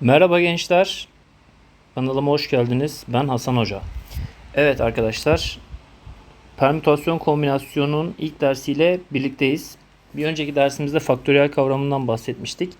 Merhaba gençler. Kanalıma hoş geldiniz. Ben Hasan Hoca. Evet arkadaşlar. Permütasyon kombinasyonun ilk dersiyle birlikteyiz. Bir önceki dersimizde faktöriyel kavramından bahsetmiştik.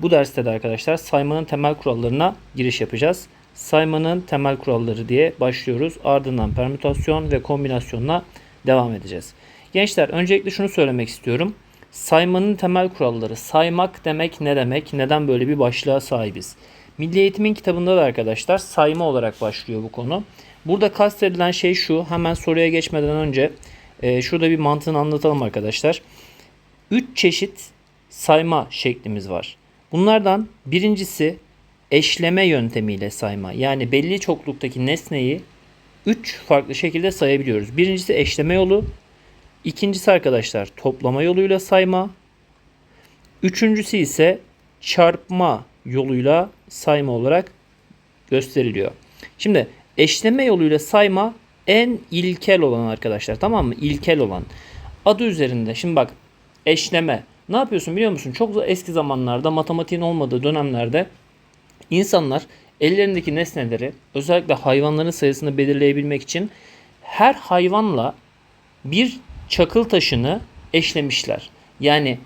Bu derste de arkadaşlar saymanın temel kurallarına giriş yapacağız. Saymanın temel kuralları diye başlıyoruz. Ardından permütasyon ve kombinasyonla devam edeceğiz. Gençler öncelikle şunu söylemek istiyorum. Saymanın temel kuralları. Saymak demek ne demek? Neden böyle bir başlığa sahibiz? Milli Eğitim'in kitabında da arkadaşlar sayma olarak başlıyor bu konu. Burada kastedilen şey şu. Hemen soruya geçmeden önce e, şurada bir mantığını anlatalım arkadaşlar. 3 çeşit sayma şeklimiz var. Bunlardan birincisi eşleme yöntemiyle sayma. Yani belli çokluktaki nesneyi 3 farklı şekilde sayabiliyoruz. Birincisi eşleme yolu, İkincisi arkadaşlar toplama yoluyla sayma. Üçüncüsü ise çarpma yoluyla sayma olarak gösteriliyor. Şimdi eşleme yoluyla sayma en ilkel olan arkadaşlar tamam mı? İlkel olan. Adı üzerinde. Şimdi bak eşleme. Ne yapıyorsun biliyor musun? Çok eski zamanlarda matematiğin olmadığı dönemlerde insanlar ellerindeki nesneleri özellikle hayvanların sayısını belirleyebilmek için her hayvanla bir çakıl taşını eşlemişler. Yani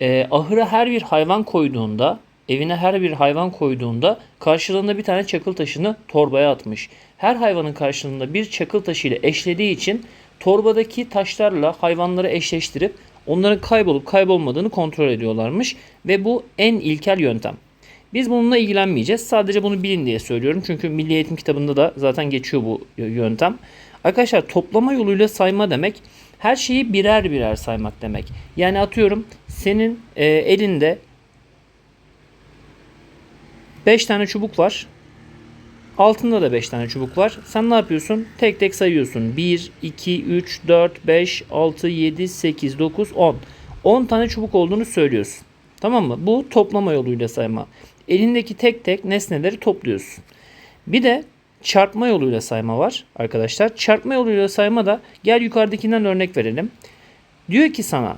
e, ahıra her bir hayvan koyduğunda, evine her bir hayvan koyduğunda karşılığında bir tane çakıl taşını torbaya atmış. Her hayvanın karşılığında bir çakıl taşı ile eşlediği için torbadaki taşlarla hayvanları eşleştirip onların kaybolup kaybolmadığını kontrol ediyorlarmış ve bu en ilkel yöntem. Biz bununla ilgilenmeyeceğiz. Sadece bunu bilin diye söylüyorum. Çünkü Milli Eğitim kitabında da zaten geçiyor bu yöntem. Arkadaşlar toplama yoluyla sayma demek her şeyi birer birer saymak demek. Yani atıyorum senin e, elinde 5 tane çubuk var. Altında da 5 tane çubuk var. Sen ne yapıyorsun? Tek tek sayıyorsun. 1, 2, 3, 4, 5, 6, 7, 8, 9, 10. 10 tane çubuk olduğunu söylüyorsun. Tamam mı? Bu toplama yoluyla sayma. Elindeki tek tek nesneleri topluyorsun. Bir de çarpma yoluyla sayma var arkadaşlar. Çarpma yoluyla sayma da gel yukarıdakinden örnek verelim. Diyor ki sana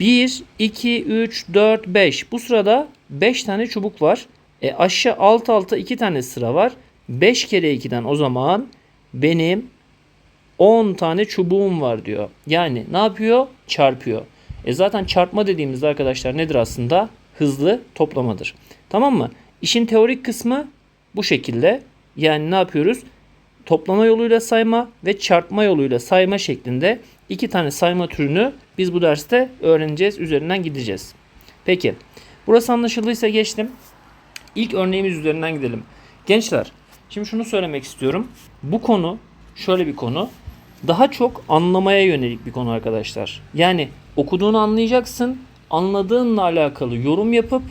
1, 2, 3, 4, 5. Bu sırada 5 tane çubuk var. E aşağı alt alta 2 tane sıra var. 5 kere 2'den o zaman benim 10 tane çubuğum var diyor. Yani ne yapıyor? Çarpıyor. E zaten çarpma dediğimizde arkadaşlar nedir aslında? Hızlı toplamadır. Tamam mı? İşin teorik kısmı bu şekilde. Yani ne yapıyoruz? Toplama yoluyla sayma ve çarpma yoluyla sayma şeklinde iki tane sayma türünü biz bu derste öğreneceğiz. Üzerinden gideceğiz. Peki. Burası anlaşıldıysa geçtim. İlk örneğimiz üzerinden gidelim. Gençler, şimdi şunu söylemek istiyorum. Bu konu şöyle bir konu. Daha çok anlamaya yönelik bir konu arkadaşlar. Yani okuduğunu anlayacaksın. Anladığınla alakalı yorum yapıp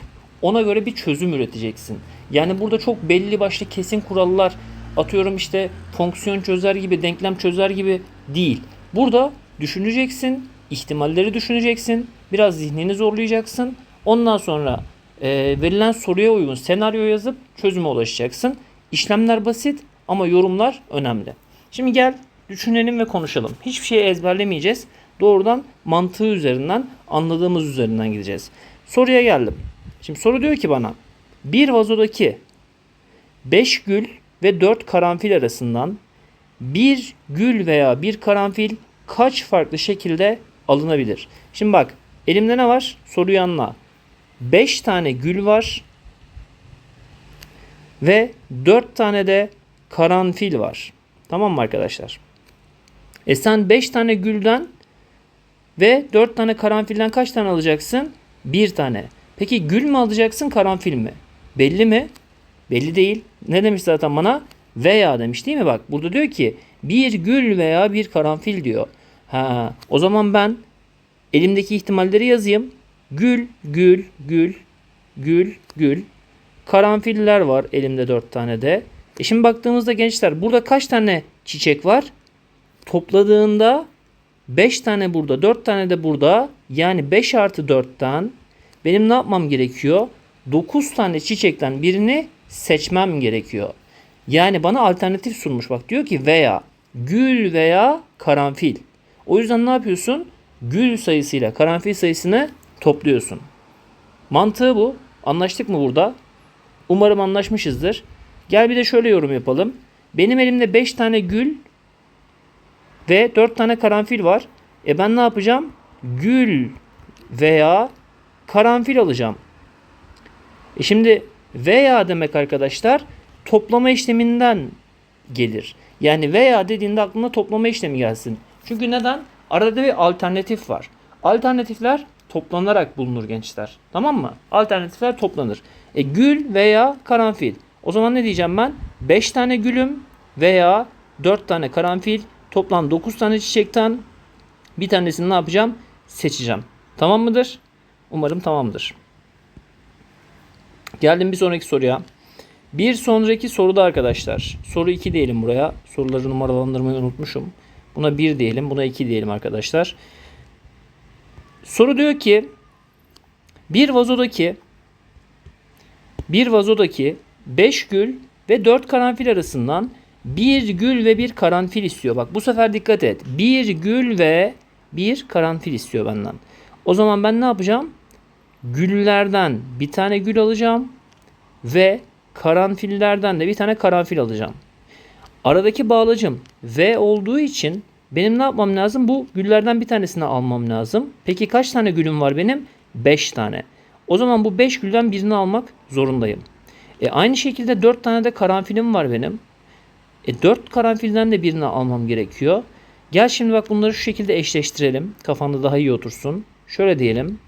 ona göre bir çözüm üreteceksin. Yani burada çok belli başlı kesin kurallar atıyorum işte fonksiyon çözer gibi, denklem çözer gibi değil. Burada düşüneceksin, ihtimalleri düşüneceksin, biraz zihnini zorlayacaksın. Ondan sonra e, verilen soruya uygun senaryo yazıp çözüme ulaşacaksın. İşlemler basit ama yorumlar önemli. Şimdi gel düşünelim ve konuşalım. Hiçbir şeyi ezberlemeyeceğiz. Doğrudan mantığı üzerinden, anladığımız üzerinden gideceğiz. Soruya geldim. Şimdi soru diyor ki bana bir vazodaki 5 gül ve 4 karanfil arasından bir gül veya bir karanfil kaç farklı şekilde alınabilir? Şimdi bak elimde ne var? Soruyu anla. 5 tane gül var ve 4 tane de karanfil var. Tamam mı arkadaşlar? E sen 5 tane gülden ve 4 tane karanfilden kaç tane alacaksın? 1 tane. Peki gül mü alacaksın karanfil mi? Belli mi? Belli değil. Ne demiş zaten bana? Veya demiş değil mi? Bak burada diyor ki bir gül veya bir karanfil diyor. Ha, o zaman ben elimdeki ihtimalleri yazayım. Gül, gül, gül, gül, gül. Karanfiller var elimde dört tane de. E şimdi baktığımızda gençler burada kaç tane çiçek var? Topladığında 5 tane burada 4 tane de burada. Yani 5 artı 4'ten benim ne yapmam gerekiyor? 9 tane çiçekten birini seçmem gerekiyor. Yani bana alternatif sunmuş. Bak diyor ki veya gül veya karanfil. O yüzden ne yapıyorsun? Gül sayısıyla karanfil sayısını topluyorsun. Mantığı bu. Anlaştık mı burada? Umarım anlaşmışızdır. Gel bir de şöyle yorum yapalım. Benim elimde 5 tane gül ve 4 tane karanfil var. E ben ne yapacağım? Gül veya karanfil alacağım. E şimdi veya demek arkadaşlar toplama işleminden gelir. Yani veya dediğinde aklına toplama işlemi gelsin. Çünkü neden? Arada bir alternatif var. Alternatifler toplanarak bulunur gençler. Tamam mı? Alternatifler toplanır. E, gül veya karanfil. O zaman ne diyeceğim ben? 5 tane gülüm veya 4 tane karanfil. Toplam 9 tane çiçekten bir tanesini ne yapacağım? Seçeceğim. Tamam mıdır? Umarım tamamdır. Geldim bir sonraki soruya. Bir sonraki soruda arkadaşlar. Soru 2 diyelim buraya. Soruları numaralandırmayı unutmuşum. Buna 1 diyelim. Buna 2 diyelim arkadaşlar. Soru diyor ki bir vazodaki bir vazodaki 5 gül ve 4 karanfil arasından bir gül ve bir karanfil istiyor. Bak bu sefer dikkat et. Bir gül ve bir karanfil istiyor benden. O zaman ben ne yapacağım? Güllerden bir tane gül alacağım ve karanfillerden de bir tane karanfil alacağım. Aradaki bağlacım V olduğu için benim ne yapmam lazım? Bu güllerden bir tanesini almam lazım. Peki kaç tane gülüm var benim? 5 tane. O zaman bu 5 gülden birini almak zorundayım. E aynı şekilde 4 tane de karanfilim var benim. E 4 karanfilden de birini almam gerekiyor. Gel şimdi bak bunları şu şekilde eşleştirelim. Kafanda daha iyi otursun. Şöyle diyelim.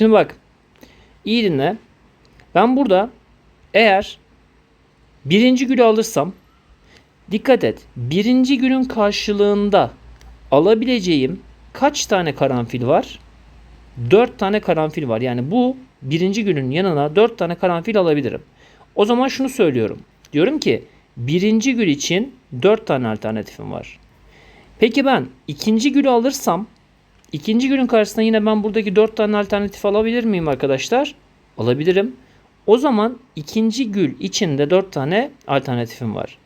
Şimdi bak. iyi dinle. Ben burada eğer birinci gülü alırsam dikkat et. Birinci gülün karşılığında alabileceğim kaç tane karanfil var? 4 tane karanfil var. Yani bu birinci gülün yanına 4 tane karanfil alabilirim. O zaman şunu söylüyorum. Diyorum ki birinci gül için 4 tane alternatifim var. Peki ben ikinci gülü alırsam ikinci gülün karşısına yine ben buradaki 4 tane alternatif alabilir miyim arkadaşlar? Alabilirim. O zaman ikinci gül içinde 4 tane alternatifim var.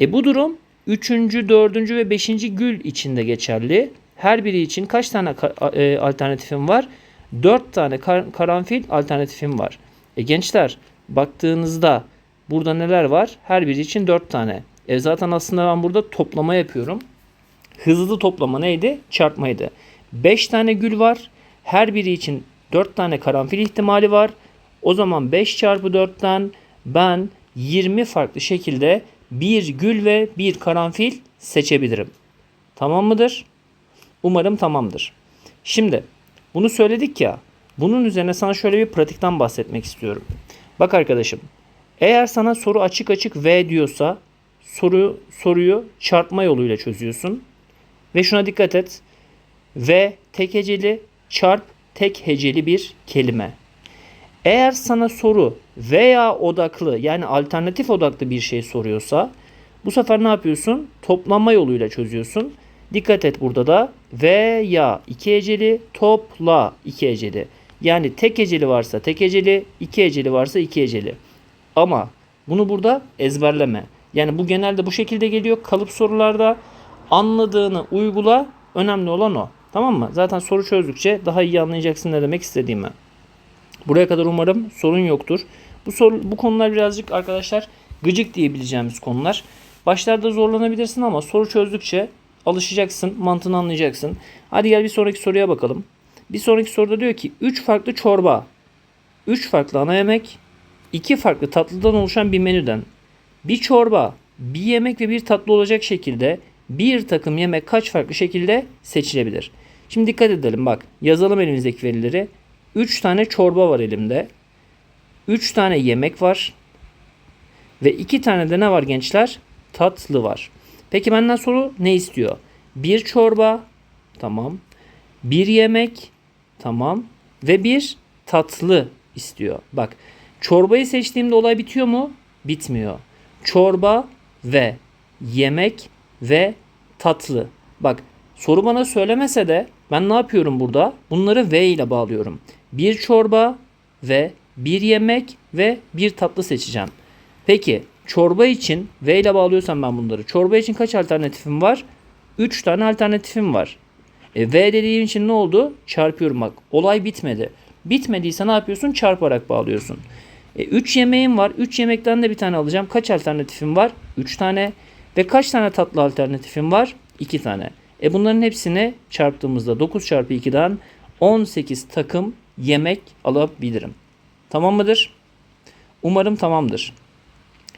E bu durum 3. 4. ve 5. gül içinde geçerli. Her biri için kaç tane e, alternatifim var? 4 tane kar- karanfil alternatifim var. E gençler baktığınızda burada neler var? Her biri için 4 tane. E zaten aslında ben burada toplama yapıyorum. Hızlı toplama neydi? Çarpmaydı. 5 tane gül var. Her biri için 4 tane karanfil ihtimali var. O zaman 5 çarpı 4'ten ben 20 farklı şekilde bir gül ve bir karanfil seçebilirim. Tamam mıdır? Umarım tamamdır. Şimdi bunu söyledik ya. Bunun üzerine sana şöyle bir pratikten bahsetmek istiyorum. Bak arkadaşım. Eğer sana soru açık açık V diyorsa soru soruyu çarpma yoluyla çözüyorsun. Ve şuna dikkat et. V tek heceli çarp tek heceli bir kelime. Eğer sana soru veya odaklı yani alternatif odaklı bir şey soruyorsa bu sefer ne yapıyorsun? Toplama yoluyla çözüyorsun. Dikkat et burada da veya iki heceli topla iki heceli. Yani tek heceli varsa tek heceli, iki heceli varsa iki heceli. Ama bunu burada ezberleme. Yani bu genelde bu şekilde geliyor kalıp sorularda. Anladığını uygula. Önemli olan o. Tamam mı? Zaten soru çözdükçe daha iyi anlayacaksın ne demek istediğimi. Buraya kadar umarım sorun yoktur. Bu soru, bu konular birazcık arkadaşlar gıcık diyebileceğimiz konular. Başlarda zorlanabilirsin ama soru çözdükçe alışacaksın, mantığını anlayacaksın. Hadi gel bir sonraki soruya bakalım. Bir sonraki soruda diyor ki 3 farklı çorba, 3 farklı ana yemek, 2 farklı tatlıdan oluşan bir menüden bir çorba, bir yemek ve bir tatlı olacak şekilde bir takım yemek kaç farklı şekilde seçilebilir? Şimdi dikkat edelim bak yazalım elimizdeki verileri. 3 tane çorba var elimde. 3 tane yemek var. Ve 2 tane de ne var gençler? Tatlı var. Peki benden soru ne istiyor? Bir çorba. Tamam. Bir yemek. Tamam. Ve bir tatlı istiyor. Bak çorbayı seçtiğimde olay bitiyor mu? Bitmiyor. Çorba ve yemek ve tatlı. Bak soru bana söylemese de ben ne yapıyorum burada? Bunları V ile bağlıyorum. Bir çorba ve bir yemek ve bir tatlı seçeceğim. Peki çorba için V ile bağlıyorsam ben bunları. Çorba için kaç alternatifim var? 3 tane alternatifim var. E, v dediğim için ne oldu? Çarpıyorum bak. Olay bitmedi. Bitmediyse ne yapıyorsun? Çarparak bağlıyorsun. 3 yemeğim var. 3 yemekten de bir tane alacağım. Kaç alternatifim var? 3 tane. Ve kaç tane tatlı alternatifim var? 2 tane. E bunların hepsini çarptığımızda 9 çarpı 2'den 18 takım yemek alabilirim. Tamam mıdır? Umarım tamamdır.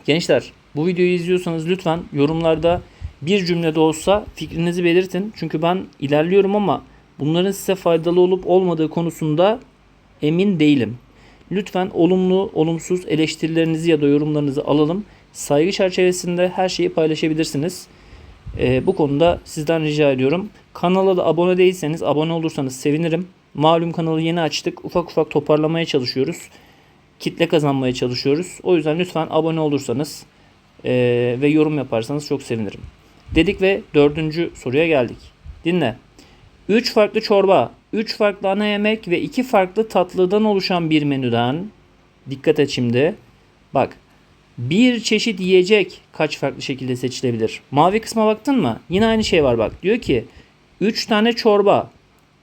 Gençler bu videoyu izliyorsanız lütfen yorumlarda bir cümlede olsa fikrinizi belirtin. Çünkü ben ilerliyorum ama bunların size faydalı olup olmadığı konusunda emin değilim. Lütfen olumlu, olumsuz eleştirilerinizi ya da yorumlarınızı alalım. Saygı çerçevesinde her şeyi paylaşabilirsiniz. Ee, bu konuda sizden rica ediyorum. Kanala da abone değilseniz abone olursanız sevinirim. Malum kanalı yeni açtık. Ufak ufak toparlamaya çalışıyoruz. Kitle kazanmaya çalışıyoruz. O yüzden lütfen abone olursanız ee, ve yorum yaparsanız çok sevinirim. Dedik ve dördüncü soruya geldik. Dinle. 3 farklı çorba, 3 farklı ana yemek ve 2 farklı tatlıdan oluşan bir menüden dikkat et şimdi. Bak. Bir çeşit yiyecek kaç farklı şekilde seçilebilir? Mavi kısma baktın mı? Yine aynı şey var bak. Diyor ki 3 tane çorba,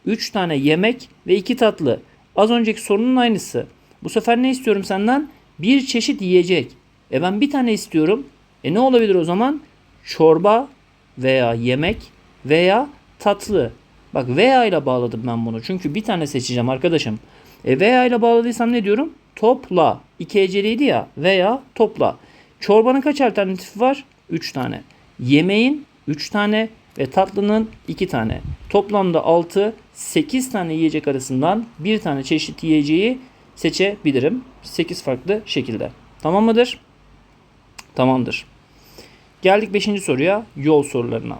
3 tane yemek ve 2 tatlı. Az önceki sorunun aynısı. Bu sefer ne istiyorum senden? Bir çeşit yiyecek. E ben bir tane istiyorum. E ne olabilir o zaman? Çorba veya yemek veya tatlı. Bak veya ile bağladım ben bunu. Çünkü bir tane seçeceğim arkadaşım. E veya ile bağladıysam ne diyorum? Topla. İki heceliydi ya. Veya topla. Çorbanın kaç alternatifi var? 3 tane. Yemeğin 3 tane ve tatlının 2 tane. Toplamda 6, 8 tane yiyecek arasından bir tane çeşit yiyeceği seçebilirim. 8 farklı şekilde. Tamam mıdır? Tamamdır. Geldik 5. soruya. Yol sorularına.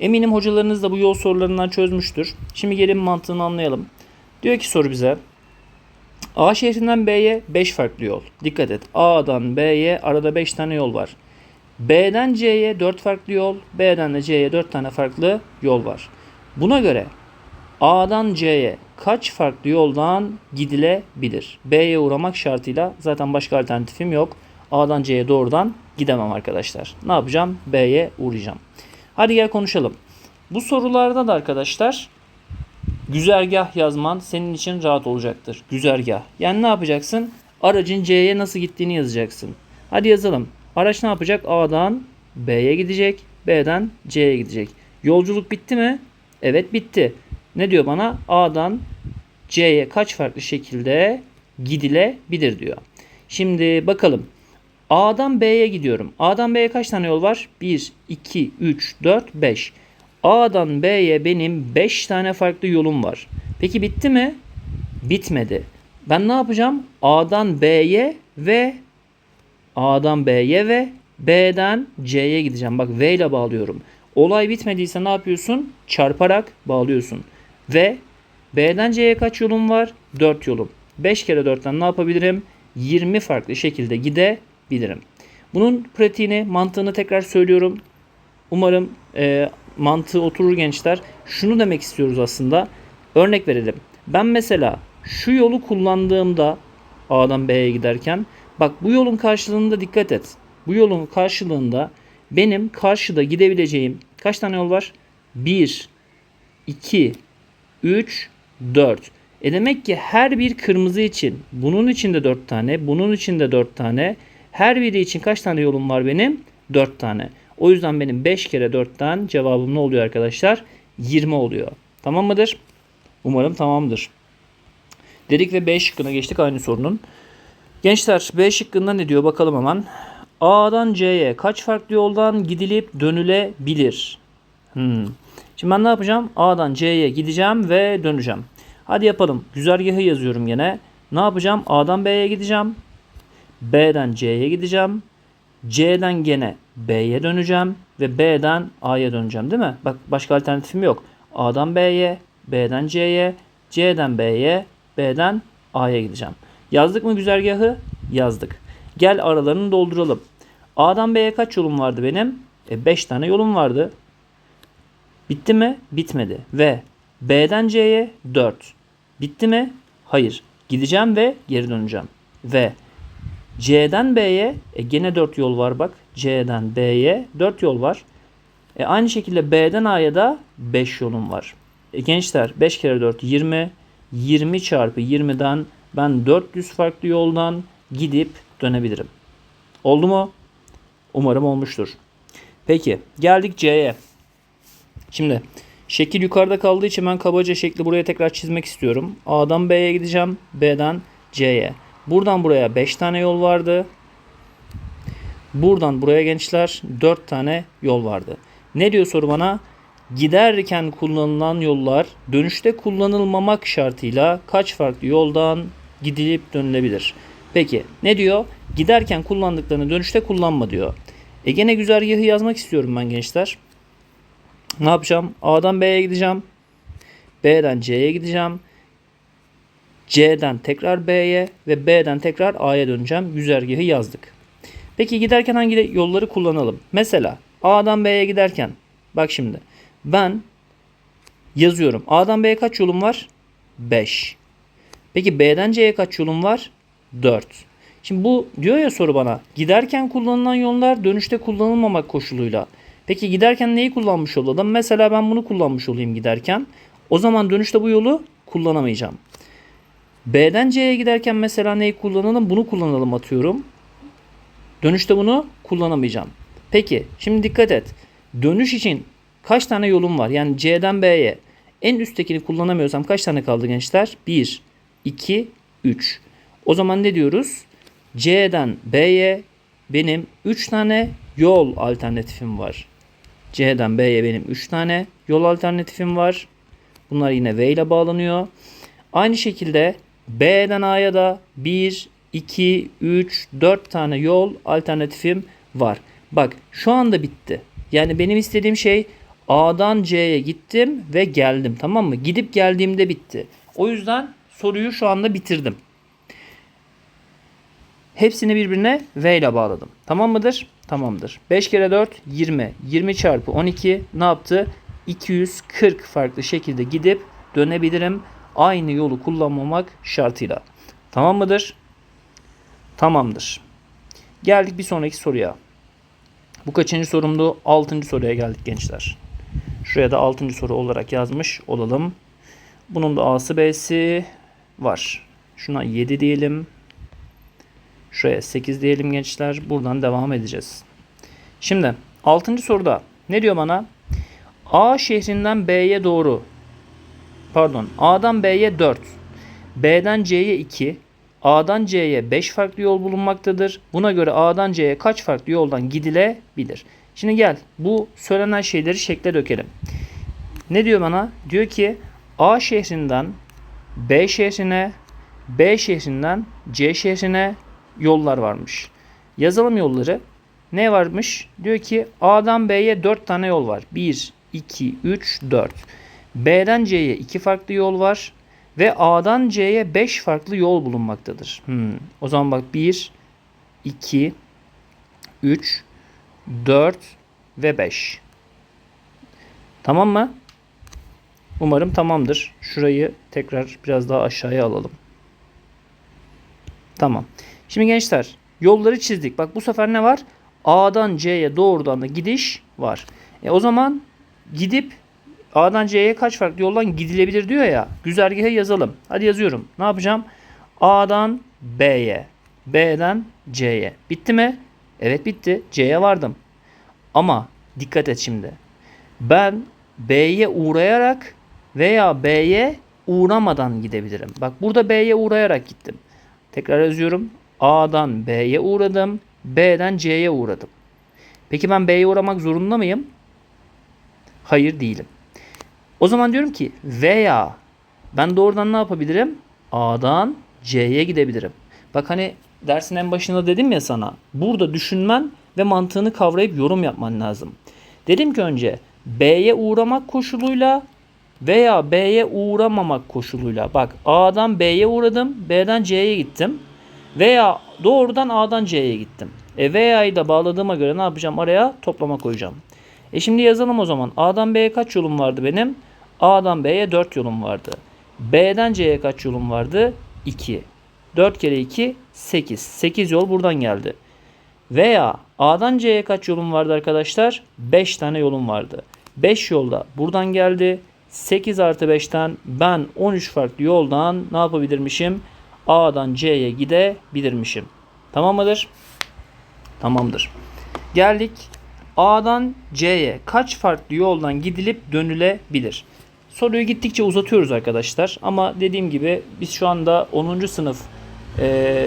Eminim hocalarınız da bu yol sorularından çözmüştür. Şimdi gelin mantığını anlayalım. Diyor ki soru bize. A şehrinden B'ye 5 farklı yol. Dikkat et. A'dan B'ye arada 5 tane yol var. B'den C'ye 4 farklı yol. B'den de C'ye 4 tane farklı yol var. Buna göre A'dan C'ye kaç farklı yoldan gidilebilir? B'ye uğramak şartıyla zaten başka alternatifim yok. A'dan C'ye doğrudan gidemem arkadaşlar. Ne yapacağım? B'ye uğrayacağım. Hadi gel konuşalım. Bu sorularda da arkadaşlar güzergah yazman senin için rahat olacaktır. Güzergah. Yani ne yapacaksın? Aracın C'ye nasıl gittiğini yazacaksın. Hadi yazalım. Araç ne yapacak? A'dan B'ye gidecek. B'den C'ye gidecek. Yolculuk bitti mi? Evet bitti. Ne diyor bana? A'dan C'ye kaç farklı şekilde gidilebilir diyor. Şimdi bakalım. A'dan B'ye gidiyorum. A'dan B'ye kaç tane yol var? 1, 2, 3, 4, 5. A'dan B'ye benim 5 tane farklı yolum var. Peki bitti mi? Bitmedi. Ben ne yapacağım? A'dan B'ye ve A'dan B'ye ve B'den C'ye gideceğim. Bak V ile bağlıyorum. Olay bitmediyse ne yapıyorsun? Çarparak bağlıyorsun. Ve B'den C'ye kaç yolum var? 4 yolum. 5 kere 4'ten ne yapabilirim? 20 farklı şekilde gidebilirim. Bunun pratiğini, mantığını tekrar söylüyorum. Umarım e, mantığı oturur gençler. Şunu demek istiyoruz aslında. Örnek verelim. Ben mesela şu yolu kullandığımda A'dan B'ye giderken bak bu yolun karşılığında dikkat et. Bu yolun karşılığında benim karşıda gidebileceğim kaç tane yol var? 1, 2, 3, 4. E demek ki her bir kırmızı için bunun için de 4 tane, bunun için de 4 tane. Her biri için kaç tane yolum var benim? 4 tane. O yüzden benim 5 kere 4'ten cevabım ne oluyor arkadaşlar? 20 oluyor. Tamam mıdır? Umarım tamamdır. Dedik ve B şıkkına geçtik aynı sorunun. Gençler B şıkkında ne diyor bakalım hemen. A'dan C'ye kaç farklı yoldan gidilip dönülebilir? Hmm. Şimdi ben ne yapacağım? A'dan C'ye gideceğim ve döneceğim. Hadi yapalım. Güzergahı yazıyorum yine. Ne yapacağım? A'dan B'ye gideceğim. B'den C'ye gideceğim. C'den gene B'ye döneceğim ve B'den A'ya döneceğim değil mi? Bak başka alternatifim yok. A'dan B'ye, B'den C'ye, C'den B'ye, B'den A'ya gideceğim. Yazdık mı güzergahı? Yazdık. Gel aralarını dolduralım. A'dan B'ye kaç yolum vardı benim? 5 e, tane yolum vardı. Bitti mi? Bitmedi. Ve B'den C'ye 4. Bitti mi? Hayır. Gideceğim ve geri döneceğim. Ve C'den B'ye e, gene 4 yol var bak. C'den B'ye 4 yol var. E, aynı şekilde B'den A'ya da 5 yolum var. E, gençler 5 kere 4 20. 20 çarpı 20'den ben 400 farklı yoldan gidip dönebilirim. Oldu mu? Umarım olmuştur. Peki geldik C'ye. Şimdi şekil yukarıda kaldığı için ben kabaca şekli buraya tekrar çizmek istiyorum. A'dan B'ye gideceğim. B'den C'ye. Buradan buraya 5 tane yol vardı. Buradan buraya gençler 4 tane yol vardı. Ne diyor soru bana? Giderken kullanılan yollar dönüşte kullanılmamak şartıyla kaç farklı yoldan gidilip dönülebilir? Peki ne diyor? Giderken kullandıklarını dönüşte kullanma diyor. E gene güzergahı yazmak istiyorum ben gençler. Ne yapacağım? A'dan B'ye gideceğim. B'den C'ye gideceğim. C'den tekrar B'ye ve B'den tekrar A'ya döneceğim. Güzergahı yazdık. Peki giderken hangi yolları kullanalım? Mesela A'dan B'ye giderken bak şimdi ben yazıyorum. A'dan B'ye kaç yolum var? 5. Peki B'den C'ye kaç yolum var? 4. Şimdi bu diyor ya soru bana. Giderken kullanılan yollar dönüşte kullanılmamak koşuluyla. Peki giderken neyi kullanmış olalım? Mesela ben bunu kullanmış olayım giderken. O zaman dönüşte bu yolu kullanamayacağım. B'den C'ye giderken mesela neyi kullanalım? Bunu kullanalım atıyorum. Dönüşte bunu kullanamayacağım. Peki şimdi dikkat et. Dönüş için kaç tane yolum var? Yani C'den B'ye en üsttekini kullanamıyorsam kaç tane kaldı gençler? 1, 2, 3. O zaman ne diyoruz? C'den B'ye benim 3 tane yol alternatifim var. C'den B'ye benim 3 tane yol alternatifim var. Bunlar yine V ile bağlanıyor. Aynı şekilde B'den A'ya da 1, 2, 3, 4 tane yol alternatifim var. Bak şu anda bitti. Yani benim istediğim şey A'dan C'ye gittim ve geldim tamam mı? Gidip geldiğimde bitti. O yüzden soruyu şu anda bitirdim. Hepsini birbirine V ile bağladım. Tamam mıdır? Tamamdır. 5 kere 4 20. 20 çarpı 12 ne yaptı? 240 farklı şekilde gidip dönebilirim. Aynı yolu kullanmamak şartıyla. Tamam mıdır? Tamamdır. Geldik bir sonraki soruya. Bu kaçıncı sorumdu? 6. soruya geldik gençler. Şuraya da 6. soru olarak yazmış olalım. Bunun da A'sı B'si var. Şuna 7 diyelim. Şuraya 8 diyelim gençler. Buradan devam edeceğiz. Şimdi 6. soruda ne diyor bana? A şehrinden B'ye doğru pardon A'dan B'ye 4, B'den C'ye 2, A'dan C'ye 5 farklı yol bulunmaktadır. Buna göre A'dan C'ye kaç farklı yoldan gidilebilir? Şimdi gel bu söylenen şeyleri şekle dökelim. Ne diyor bana? Diyor ki A şehrinden B şehrine, B şehrinden C şehrine yollar varmış. Yazalım yolları. Ne varmış? Diyor ki A'dan B'ye 4 tane yol var. 1, 2, 3, 4. B'den C'ye 2 farklı yol var. Ve A'dan C'ye 5 farklı yol bulunmaktadır. Hmm. O zaman bak 1, 2, 3, 4 ve 5. Tamam mı? Umarım tamamdır. Şurayı tekrar biraz daha aşağıya alalım. Tamam. Şimdi gençler yolları çizdik. Bak bu sefer ne var? A'dan C'ye doğrudan da gidiş var. E o zaman gidip A'dan C'ye kaç farklı yoldan gidilebilir diyor ya. Güzergaha yazalım. Hadi yazıyorum. Ne yapacağım? A'dan B'ye, B'den C'ye. Bitti mi? Evet bitti. C'ye vardım. Ama dikkat et şimdi. Ben B'ye uğrayarak veya B'ye uğramadan gidebilirim. Bak burada B'ye uğrayarak gittim. Tekrar yazıyorum. A'dan B'ye uğradım. B'den C'ye uğradım. Peki ben B'ye uğramak zorunda mıyım? Hayır değilim. O zaman diyorum ki veya ben doğrudan ne yapabilirim? A'dan C'ye gidebilirim. Bak hani dersin en başında dedim ya sana. Burada düşünmen ve mantığını kavrayıp yorum yapman lazım. Dedim ki önce B'ye uğramak koşuluyla veya B'ye uğramamak koşuluyla. Bak A'dan B'ye uğradım, B'den C'ye gittim. Veya doğrudan A'dan C'ye gittim. E veya'yı da bağladığıma göre ne yapacağım? Araya toplama koyacağım. E şimdi yazalım o zaman. A'dan B'ye kaç yolum vardı benim? A'dan B'ye 4 yolum vardı. B'den C'ye kaç yolum vardı? 2. 4 kere 2 8. 8 yol buradan geldi. Veya A'dan C'ye kaç yolum vardı arkadaşlar? 5 tane yolum vardı. 5 yolda buradan geldi. 8 artı 5'ten ben 13 farklı yoldan ne yapabilirmişim? A'dan C'ye gidebilirmişim. Tamam mıdır? Tamamdır. Geldik A'dan C'ye kaç farklı yoldan gidilip dönülebilir? Soruyu gittikçe uzatıyoruz arkadaşlar. Ama dediğim gibi biz şu anda 10. sınıf e,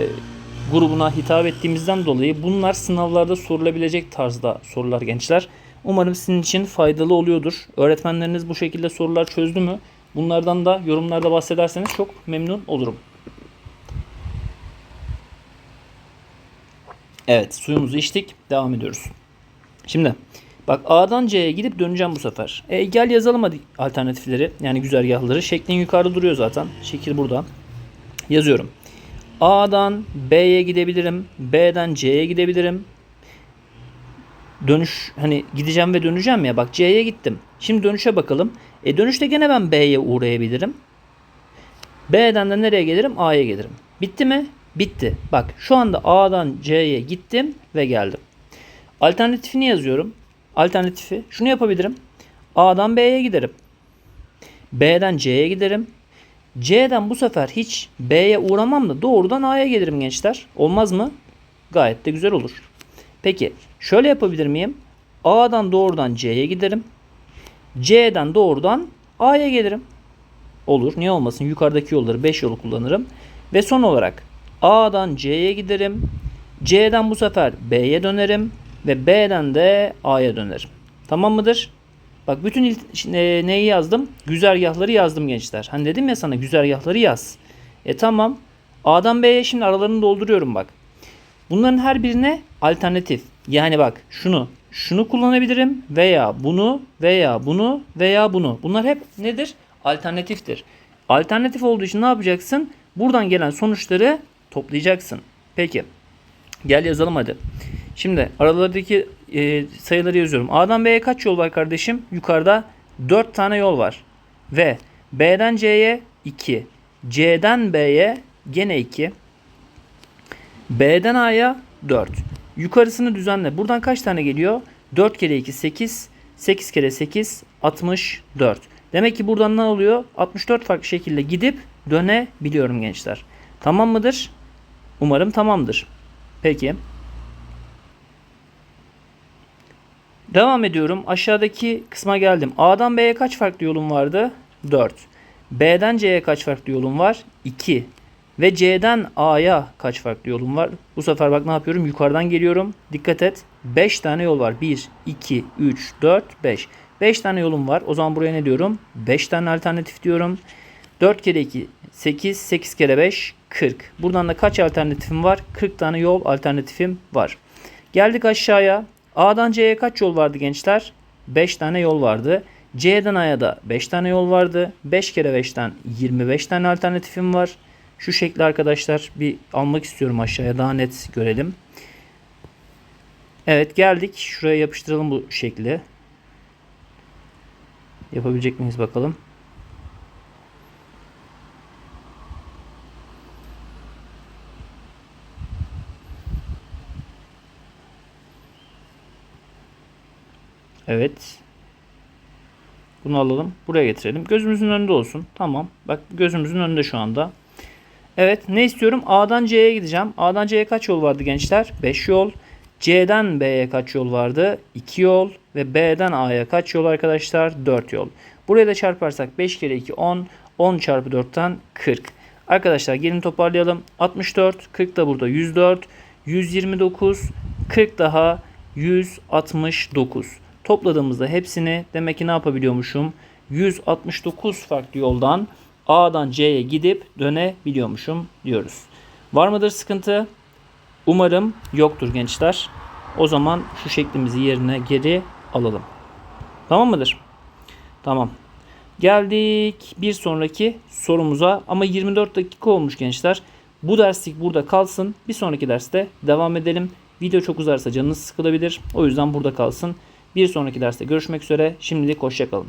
grubuna hitap ettiğimizden dolayı bunlar sınavlarda sorulabilecek tarzda sorular gençler. Umarım sizin için faydalı oluyordur. Öğretmenleriniz bu şekilde sorular çözdü mü? Bunlardan da yorumlarda bahsederseniz çok memnun olurum. Evet suyumuzu içtik. Devam ediyoruz. Şimdi bak A'dan C'ye gidip döneceğim bu sefer. E, gel yazalım hadi alternatifleri. Yani güzergahları. Şeklin yukarıda duruyor zaten. Şekil burada. Yazıyorum. A'dan B'ye gidebilirim. B'den C'ye gidebilirim. Dönüş hani gideceğim ve döneceğim ya. Bak C'ye gittim. Şimdi dönüşe bakalım. E dönüşte gene ben B'ye uğrayabilirim. B'den de nereye gelirim? A'ya gelirim. Bitti mi? Bitti. Bak şu anda A'dan C'ye gittim ve geldim. Alternatifini yazıyorum. Alternatifi şunu yapabilirim. A'dan B'ye giderim. B'den C'ye giderim. C'den bu sefer hiç B'ye uğramam da doğrudan A'ya gelirim gençler. Olmaz mı? Gayet de güzel olur. Peki şöyle yapabilir miyim? A'dan doğrudan C'ye giderim. C'den doğrudan A'ya gelirim. Olur. Niye olmasın? Yukarıdaki yolları 5 yolu kullanırım. Ve son olarak A'dan C'ye giderim. C'den bu sefer B'ye dönerim. Ve B'den de A'ya dönerim. Tamam mıdır? Bak bütün e, neyi yazdım? Güzergahları yazdım gençler. Hani dedim ya sana güzergahları yaz. E tamam. A'dan B'ye şimdi aralarını dolduruyorum bak. Bunların her birine alternatif. Yani bak şunu, şunu kullanabilirim veya bunu veya bunu veya bunu. Bunlar hep nedir? Alternatiftir. Alternatif olduğu için ne yapacaksın? Buradan gelen sonuçları toplayacaksın. Peki. Gel yazalım hadi. Şimdi aralardaki e, sayıları yazıyorum. A'dan B'ye kaç yol var kardeşim? Yukarıda 4 tane yol var. Ve B'den C'ye 2. C'den B'ye gene 2. B'den A'ya 4. Yukarısını düzenle. Buradan kaç tane geliyor? 4 kere 2 8. 8 kere 8 64. Demek ki buradan ne oluyor? 64 farklı şekilde gidip dönebiliyorum gençler. Tamam mıdır? Umarım tamamdır. Peki. Devam ediyorum. Aşağıdaki kısma geldim. A'dan B'ye kaç farklı yolum vardı? 4. B'den C'ye kaç farklı yolum var? 2. Ve C'den A'ya kaç farklı yolum var? Bu sefer bak ne yapıyorum? Yukarıdan geliyorum. Dikkat et. 5 tane yol var. 1, 2, 3, 4, 5. 5 tane yolum var. O zaman buraya ne diyorum? 5 tane alternatif diyorum. 4 kere 2 8, 8 kere 5 40. Buradan da kaç alternatifim var? 40 tane yol alternatifim var. Geldik aşağıya. A'dan C'ye kaç yol vardı gençler? 5 tane yol vardı. C'den A'ya da 5 tane yol vardı. 5 kere 5'ten 25 tane alternatifim var. Şu şekli arkadaşlar bir almak istiyorum aşağıya daha net görelim. Evet geldik. Şuraya yapıştıralım bu şekli. Yapabilecek miyiz bakalım. Evet. Bunu alalım. Buraya getirelim. Gözümüzün önünde olsun. Tamam. Bak gözümüzün önünde şu anda. Evet. Ne istiyorum? A'dan C'ye gideceğim. A'dan C'ye kaç yol vardı gençler? 5 yol. C'den B'ye kaç yol vardı? 2 yol. Ve B'den A'ya kaç yol arkadaşlar? 4 yol. Buraya da çarparsak 5 kere 2 10. 10 çarpı 4'ten 40. Arkadaşlar gelin toparlayalım. 64. 40 da burada 104. 129. 40 daha 169. Topladığımızda hepsini demek ki ne yapabiliyormuşum? 169 farklı yoldan A'dan C'ye gidip dönebiliyormuşum diyoruz. Var mıdır sıkıntı? Umarım yoktur gençler. O zaman şu şeklimizi yerine geri alalım. Tamam mıdır? Tamam. Geldik bir sonraki sorumuza ama 24 dakika olmuş gençler. Bu derslik burada kalsın. Bir sonraki derste devam edelim. Video çok uzarsa canınız sıkılabilir. O yüzden burada kalsın. Bir sonraki derste görüşmek üzere. Şimdilik hoşçakalın.